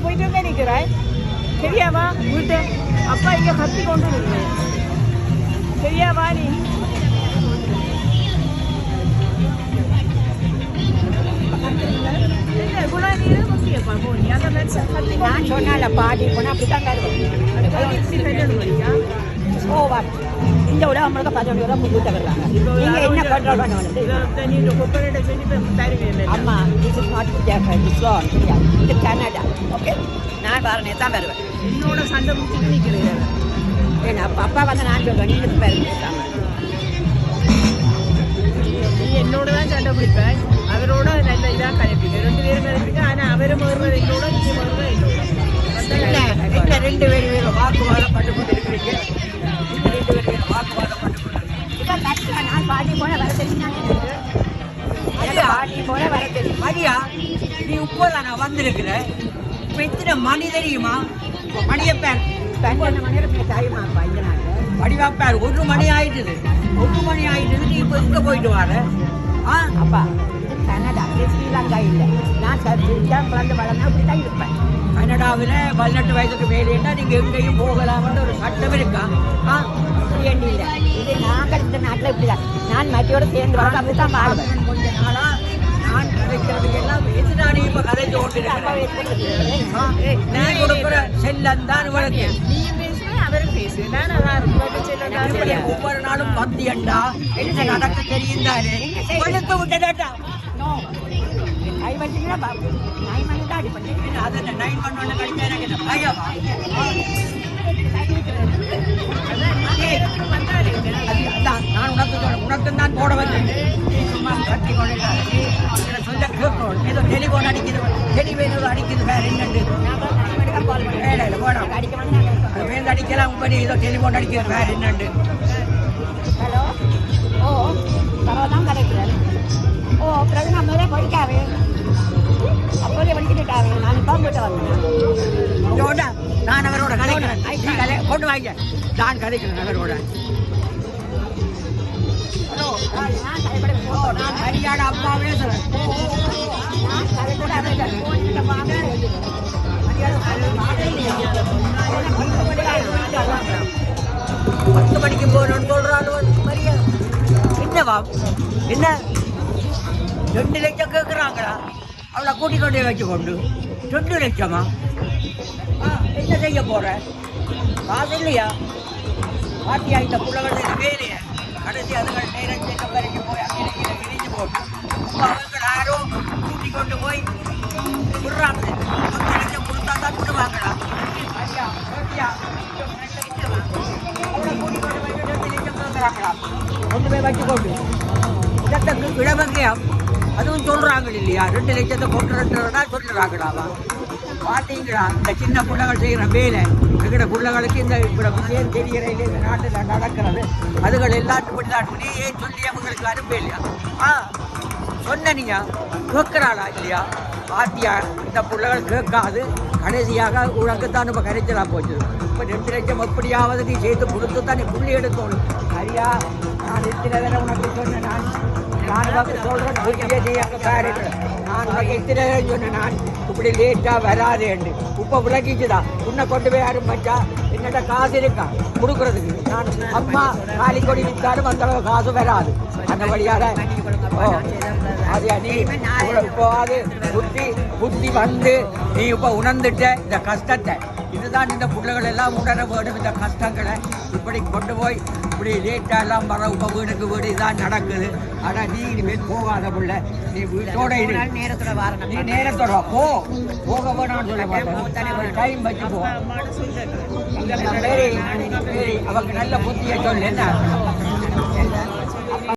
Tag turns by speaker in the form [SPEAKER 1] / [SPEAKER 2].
[SPEAKER 1] போயிட்டு வந்து நிற்கிறாய் சரியாவா? வீட்டு அப்பா இங்கே கத்தி கொண்டு நிற்கிறேன் சரியாவா நீ?
[SPEAKER 2] நான் சொன்னால பாடி போனால் அப்படி தான்
[SPEAKER 1] கல்யாணம் பண்ணிக்கா?
[SPEAKER 2] ஓவர் இந்த விட பதினொன்று ரூபா வர்றாங்க
[SPEAKER 1] நீ
[SPEAKER 2] நான் வரனே தான் வருவேன்.
[SPEAKER 1] என்னோட சண்டை முடிச்சுட்டு நிற்கிறேன்
[SPEAKER 2] ஏன்னா அப்பா வந்து நான் சொல்லுவேன் நீங்கள் வருவேன்.
[SPEAKER 1] நீ என்னோட தான் சண்டை பிடிப்பேன் அவரோட நல்ல இதாக கலைப்பீங்க ரெண்டு பேரும் கலைப்பீங்க ஆனால் அவரை மறுவது என்னோட நீ மறுவது என்னோட.
[SPEAKER 2] என்ன என்ன ரெண்டு பேரும் வாக்குவாதம்
[SPEAKER 3] இப்போதான் நான் வந்திருக்கிற இப்போ எத்தனை மணி தெரியுமா? மணியப்பேர் வடிவாப்பார் ஒரு மணி ஆயிட்டுது. ஒரு மணி ஆயிட்டுது இப்போ இங்கே போயிட்டு வர? ஆ?
[SPEAKER 2] அப்பா கனடா ஸ்ரீலங்கா இல்லை. நான் சர்ச்சா பிறந்து வளர்ந்தா அப்படி தான் இருப்பேன்.
[SPEAKER 3] கனடாவில் பதினெட்டு வயதுக்கு மேலேன்னா நீங்கள் எங்கேயும் போகலாம்னு ஒரு சட்டம் இருக்கா? ஆ?
[SPEAKER 2] இல்லை இது நாங்கள் இந்த நாட்டில் இப்படி தான் நான் மத்தியோட சேர்ந்து வளர்ந்து அப்படி தான் வாழுவேன்.
[SPEAKER 3] கொஞ்ச நாளா நான் கதைக்கிறதுக்கு எல்லாம் எதிரானி இப்போ கதைச்சு கொண்டிருக்கிறேன் ஆ, நீ கொடுக்குற செல்லம் தான்
[SPEAKER 1] நான்
[SPEAKER 3] இப்படி ஒவ்வொரு நாளும் பத்தியண்டா என்ன நடக்க தெரியும் தானே கொழுத்து விட்டதாட்டா
[SPEAKER 2] வண்டிங்கன்னா நைன் மணி தான்
[SPEAKER 3] அதை நைன் பண்ண கழிச்சா எனக்கு பயமா? நான் உனக்கு. உனக்கு தான் போட வந்தேன் சும்மா டெலிஃபோன் ஏதோ அடிக்குது வேற என்னண்டு வேலை இல்லை
[SPEAKER 2] வந்து
[SPEAKER 3] அது வேந்து அடிக்கலாம் உங்க ஏதோ டெலிஃபோன் அடிக்குது வேற என்னண்டு
[SPEAKER 2] ஹலோ? ஓ பரவாயில்ல தான் கிடைக்கிறேன் ஓ பிறகு நம்ம தான் படிக்காவே அப்போதே படிக்கிட்டாவே நான் தான் போயிட்டு வந்தேன்.
[SPEAKER 3] நான் அவரோட கதைக்கிறேன். நீ கதை கொண்டு வாங்க. நான் கதைக்கிறேன் அவரோட.
[SPEAKER 2] நான் கதைப்பட
[SPEAKER 3] ஓ, நான் ஹரியானா அப்பா பேசுறேன் பத்து மணிக்கு போகணும்னு சொல்றாள் மரியா என்னவா? என்ன? ரெண்டு லட்சம் கேட்குறாங்களா அவளை கூட்டிக் கொண்டு வச்சு கொண்டு ரெண்டு லட்சமா? ஆ, என்ன செய்ய போகிற காசு இல்லையா? பாட்டி ஆகிட்ட புள்ளவர்கள் வேலையை. கடைசி அதுகள் நேரம் கொண்டு போய் வச்சு கொண்டு சட்டத்துக்கு கிழவங்கையா அதுவும் சொல்கிறாங்க இல்லையா? ரெண்டு லட்சத்தை கொண்டு ரெண்டுடா சொல்லுறாங்களாவா பார்த்தீங்களா இந்த சின்ன பிள்ளைகள் செய்கிற வேலை எங்கட பிள்ளைகளுக்கு இந்த இப்படி விஷயம் தெரிகிற இந்த நாட்டில் நடக்கிறது. அதுகள் எல்லாத்துக்கும் தான் ஏன் சொல்லி அவங்களுக்கு அனுப்ப இல்லையா? ஆ சொன்னீங்க கேட்குறாளா இல்லையா? பாத்தியா இந்த பிள்ளைகள் கேட்காது. கடைசியாக உனக்கு தான் இப்போ கிடைச்சலா போச்சு. இப்போ ரெண்டு லட்சம் எப்படியாவது நீ சேர்த்து கொடுத்து தான் நீ புள்ளி எடுக்கணும் சரியா? நான் இத்தனை உனக்கு சொன்னேன் நான். நான் உனக்கு சொல்கிறேன் புத்தியை நீ அங்கே பாரு. நான் உனக்கு இத்தனை சொன்னேன் நான். இப்படி லேட்டாக வராதேண்டு இப்போ விளக்கிச்சுதா உன்னை கொண்டு போய் யாரும் பச்சா என்னட்ட காசு இருக்கா? கொடுக்குறதுக்கு. நான் அம்மா காலி கொடி விற்றாலும் அந்த அளவு காசு வராது. அந்த வழியால் ஓ அது நீ இப்போ அது புத்தி புத்தி வந்து நீ இப்போ உணர்ந்துட்ட இந்த கஷ்டத்தை. இதுதான் இந்த பிள்ளைகள் எல்லாம் உணர வேண்டும் இந்த கஷ்டங்களை. இப்படி கொண்டு போய் இப்படி லேட்டாக எல்லாம் வர இப்போ வீடுக்கு வீடு இதான் நடக்குது. ஆனால் நீ இனிமேல் போகாத புள்ள. நீ வீட்டோட இரு.
[SPEAKER 2] நேரத்தோட வாரணம்.
[SPEAKER 3] நீ நேரத்தோட. போ. போக வேணாம்னு சொல்ல மாட்டேன். டைம் வச்சு போ. அவங்க நல்ல புத்தியை சொல்லு என்ன?